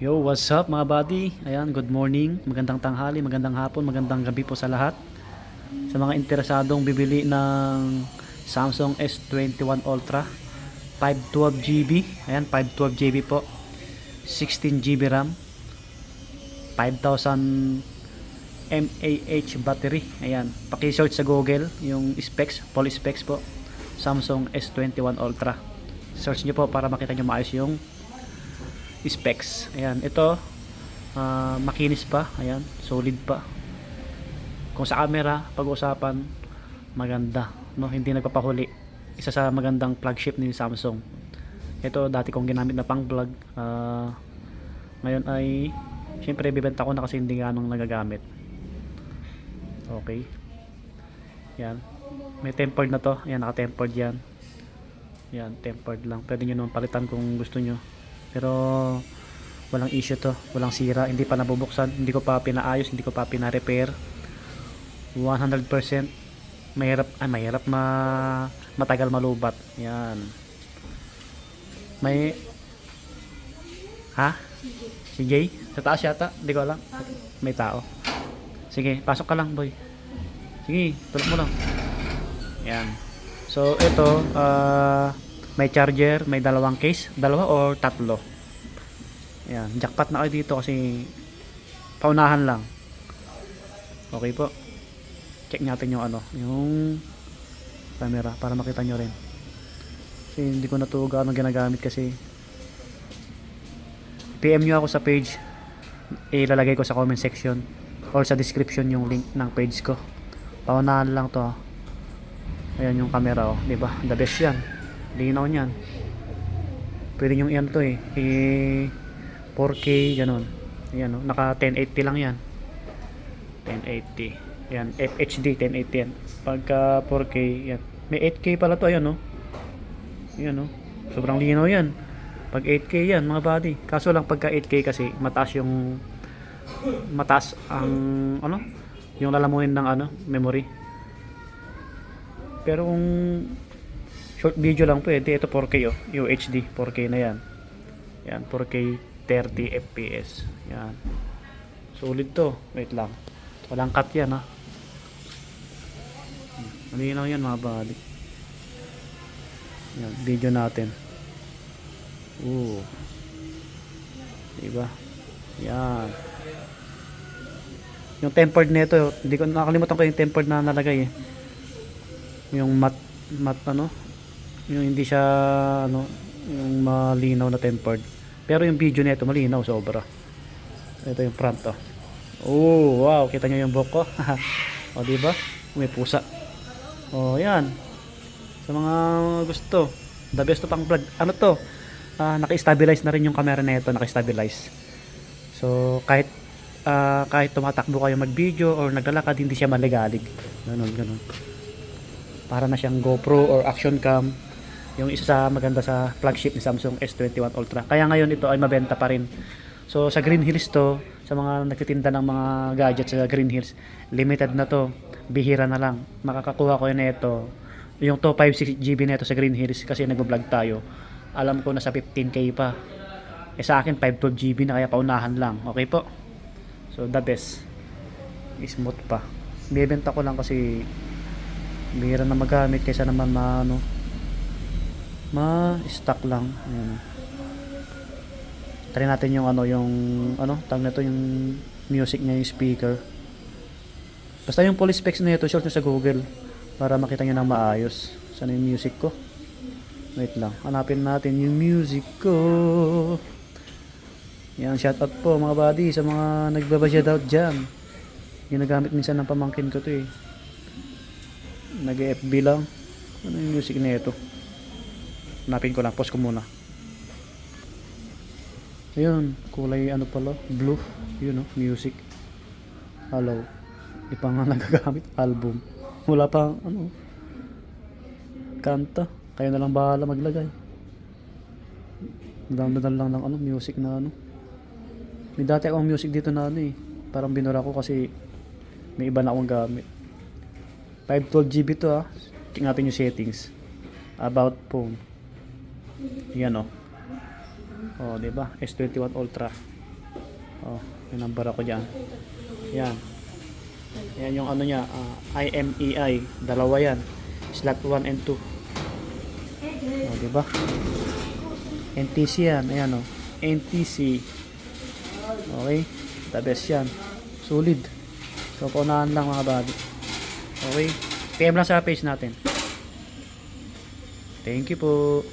Yo, what's up mga buddy? Ayan, good morning, magandang tanghali, magandang hapon, magandang gabi po sa lahat. Sa mga interesadong bibili ng Samsung S21 Ultra 512GB, ayan, 512GB po. 16GB RAM. 5000 mAh battery. Ayan, paki-search sa Google yung specs, full specs po. Samsung S21 Ultra. Search nyo po para makita nyo maayos yung specs. Ayan, ito ah, makinis pa, ayan, solid pa. Kung sa camera, pag-usapan maganda, no? Hindi nagpapahuli. Isa sa magandang flagship ni Samsung. Ito dati kong ginamit na pang vlog. ah, ngayon ay syempre bibenta ko na kasi hindi ganong nagagamit. Okay. Yan. May tempered na to. Ayan, naka-tempered yan. Yan, tempered lang. Pwede nyo naman palitan kung gusto nyo. Pero walang issue to, walang sira, hindi pa nabubuksan, hindi ko pa pinaayos, hindi ko pa pina-repair. 100% mahirap ay mahirap ma matagal malubat. Yan. May Ha? Si Jay? Sa taas yata? Hindi ko alam. May tao. Sige, pasok ka lang, boy. Sige, tulog mo lang. Yan. So, ito, ah, may charger, may dalawang case, dalawa or tatlo. Yan, jackpot na kayo dito kasi paunahan lang. Okay po. Check natin yung ano, yung camera para makita nyo rin. Kasi hindi ko na to gaano ginagamit kasi PM nyo ako sa page ilalagay ko sa comment section or sa description yung link ng page ko paunahan lang to ah. ayan yung camera oh, di ba the best yan linaw niyan. Pwede yung iyan to eh. I 4K ganun. Ayan oh, naka 1080 lang yan. 1080 yan FHD 1080 yan. Pagka 4K yan may 8K pala to ayan oh. Ayan oh. Sobrang linaw yan. Pag 8K yan mga buddy. Kaso lang pagka 8K kasi mataas yung mataas ang ano? Yung lalamunin ng ano memory. Pero kung short video lang pwede ito 4K oh. UHD 4K na yan. Yan 4K 30 FPS yan. Solid to. Wait lang. Walang cut yan ha? Malinaw yan mga buddy yan video natin. Oo. Diba? Yan. Yung tempered nito, hindi ko nakalimutan ko yung tempered na nalagay eh. Yung mat mat ano? Yung hindi siya ano, yung malinaw na tempered. Pero yung video nito malinaw sobra. Ito yung front oh. Oh, wow, kita niyo yung buhok ko. o di ba? May pusa. Oh, yan. Sa mga gusto, the best to pang vlog. Ano to? ah, naka-stabilize na rin yung camera na ito, naka-stabilize. So, kahit ah, kahit tumatakbo kayo mag-video or naglalakad, hindi siya maligalig. Ganun, ganun. Para na siyang GoPro or action cam. Yung isa sa maganda sa flagship ni Samsung S21 Ultra. Kaya ngayon ito ay mabenta pa rin. So, sa Green Hills to, sa mga nagtitinda ng mga gadgets sa Green Hills, limited na to. Bihira na lang. Makakakuha ko yun ito. Yung 256 GB na ito sa Green Hills kasi nagbo-vlog tayo alam ko na sa 15k pa eh sa akin 512 GB na kaya paunahan lang okay po so the best smooth pa bibenta ko lang kasi bihira na magamit kaysa naman ma ma stock lang Ayan. try natin yung ano yung ano tawag na to yung music niya yung speaker basta yung full specs na ito search nyo sa google para makita nyo ng maayos saan yung music ko Wait lang, hanapin natin yung music ko. Yan, shoutout po mga buddy sa mga nagbabudget out dyan. Ginagamit minsan ng pamangkin ko to eh. Nag-FB lang. Ano yung music na ito? Hanapin ko lang, post ko muna. Ayun, kulay ano pala, blue. Yun oh, music. Hello. Di pa nga nagagamit album. Wala pa ano, kanta. Kayo na lang bahala maglagay. Downloadan lang ng ano, music na ano. May dati akong music dito na ano eh. Parang binura ko kasi may iba na akong gamit. 512 GB to ah. Check yung settings. About phone. Yan oh. Oh, 'di ba? S21 Ultra. Oh, yung number ako dyan. Yan. Yan yung ano niya, ah, IMEI. Dalawa yan. Slot 1 and 2. Oh, di ba? NTC yan. Ayan oh. NTC. Okay? The best yan. Solid. So, paunahan lang mga buddy. Okay? PM lang sa page natin. Thank you po.